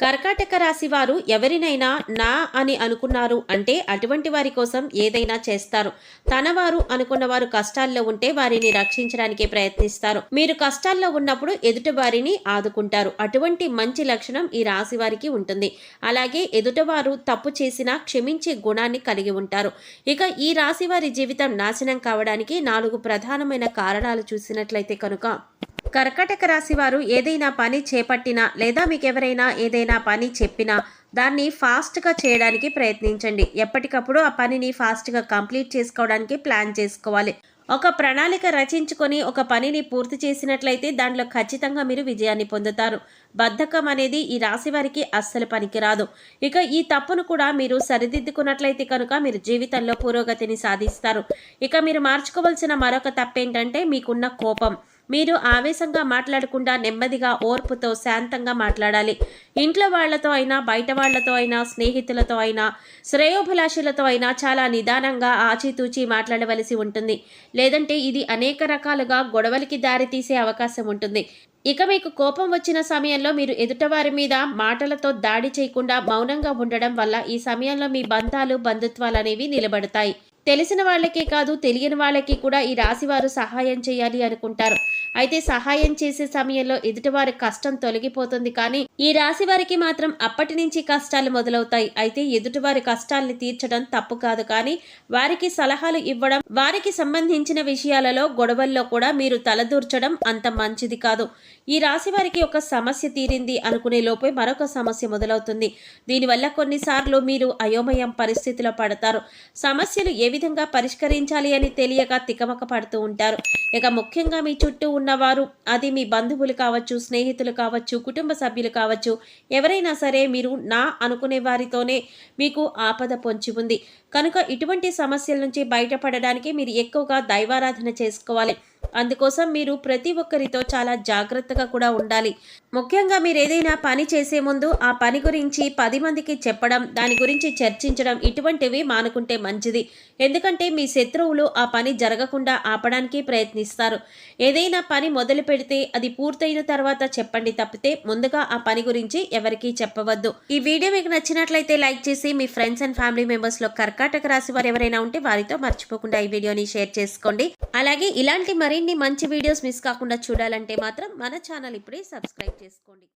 కర్కాటక రాశి వారు ఎవరినైనా నా అని అనుకున్నారు అంటే అటువంటి వారి కోసం ఏదైనా చేస్తారు. తన వారు అనుకున్న వారు కష్టాల్లో ఉంటే వారిని రక్షించడానికి ప్రయత్నిస్తారు. మీరు కష్టాల్లో ఉన్నప్పుడు ఎదుటి వారిని ఆదుకుంటారు. అటువంటి మంచి లక్షణం ఈ రాశి వారికి ఉంటుంది. అలాగే ఎదుటవారు తప్పు చేసినా క్షమించే గుణాన్ని కలిగి ఉంటారు. ఇక ఈ రాశి వారి జీవితం నాశనం కావడానికి నాలుగు ప్రధానమైన కారణాలు చూసినట్లయితే కనుక కర్కటక రాశి వారు ఏదైనా పని చేపట్టినా లేదా మీకు ఎవరైనా ఏదైనా పని చెప్పినా దాన్ని ఫాస్ట్గా చేయడానికి ప్రయత్నించండి. ఎప్పటికప్పుడు ఆ పనిని ఫాస్ట్గా కంప్లీట్ చేసుకోవడానికి ప్లాన్ చేసుకోవాలి. ఒక ప్రణాళిక రచించుకొని ఒక పనిని పూర్తి చేసినట్లయితే దాంట్లో ఖచ్చితంగా మీరు విజయాన్ని పొందుతారు. బద్ధకం అనేది ఈ రాశి వారికి అస్సలు పనికిరాదు. ఇక ఈ తప్పును కూడా మీరు సరిదిద్దుకున్నట్లయితే కనుక మీరు జీవితంలో పురోగతిని సాధిస్తారు. ఇక మీరు మార్చుకోవాల్సిన మరొక తప్పేంటంటే మీకున్న కోపం. మీరు ఆవేశంగా మాట్లాడకుండా నెమ్మదిగా ఓర్పుతో శాంతంగా మాట్లాడాలి. ఇంట్లో వాళ్ళతో అయినా బయట వాళ్ళతో అయినా స్నేహితులతో అయినా శ్రేయోభిలాషులతో అయినా చాలా నిదానంగా ఆచితూచి మాట్లాడవలసి ఉంటుంది. లేదంటే ఇది అనేక రకాలుగా గొడవలకి దారితీసే అవకాశం ఉంటుంది. ఇక మీకు కోపం వచ్చిన సమయంలో మీరు ఎదుటవారి మీద మాటలతో దాడి చేయకుండా మౌనంగా ఉండడం వల్ల ఈ సమయంలో మీ బంధాలు బంధుత్వాలు అనేవి నిలబడతాయి. తెలిసిన వాళ్ళకే కాదు తెలియని వాళ్ళకి కూడా ఈ రాశివారు సహాయం చేయాలి అనుకుంటారు. అయితే సహాయం చేసే సమయంలో ఎదుటివారి కష్టం తొలగిపోతుంది కానీ ఈ రాశి వారికి మాత్రం అప్పటి నుంచి కష్టాలు మొదలవుతాయి. అయితే ఎదుటివారి కష్టాల్ని తీర్చడం తప్పు కాదు కానీ వారికి సలహాలు ఇవ్వడం వారికి సంబంధించిన విషయాలలో గొడవల్లో కూడా మీరు తలదూర్చడం అంత మంచిది కాదు. ఈ రాశి వారికి ఒక సమస్య తీరింది అనుకునే లోపే మరొక సమస్య మొదలవుతుంది. దీనివల్ల కొన్నిసార్లు మీరు అయోమయం పరిస్థితిలో పడతారు. సమస్యలు ఏ విధంగా పరిష్కరించాలి అని తెలియక తికమక పడుతూ ఉంటారు. ఇక ముఖ్యంగా మీ చుట్టూ ఉన్నవారు అది మీ బంధువులు కావచ్చు స్నేహితులు కావచ్చు కుటుంబ సభ్యులు కావచ్చు ఎవరైనా సరే మీరు నా అనుకునే వారితోనే మీకు ఆపద పొంచి ఉంది. కనుక ఇటువంటి సమస్యల నుంచి బయటపడడానికి మీరు ఎక్కువగా దైవారాధన చేసుకోవాలి. అందుకోసం మీరు ప్రతి ఒక్కరితో చాలా జాగ్రత్తగా కూడా ఉండాలి. ముఖ్యంగా మీరు ఏదైనా పని చేసే ముందు ఆ పని గురించి పది మందికి చెప్పడం దాని గురించి చర్చించడం ఇటువంటివి మానుకుంటే మంచిది. ఎందుకంటే మీ శత్రువులు ఆ పని జరగకుండా ఆపడానికి ప్రయత్నిస్తారు. ఏదైనా పని మొదలు పెడితే అది పూర్తయిన తర్వాత చెప్పండి తప్పితే ముందుగా ఆ పని గురించి ఎవరికీ చెప్పవద్దు. ఈ వీడియో మీకు నచ్చినట్లయితే లైక్ చేసి మీ ఫ్రెండ్స్ అండ్ ఫ్యామిలీ మెంబర్స్లో కర్కాటక రాశి వారు ఎవరైనా ఉంటే వారితో మర్చిపోకుండా ఈ వీడియోని షేర్ చేసుకోండి. అలాగే ఇలాంటి మరిన్ని మంచి వీడియోస్ మిస్ కాకుండా చూడాలంటే మాత్రం మన ఛానల్ ఇప్పుడే సబ్స్క్రైబ్ చేసుకోండి.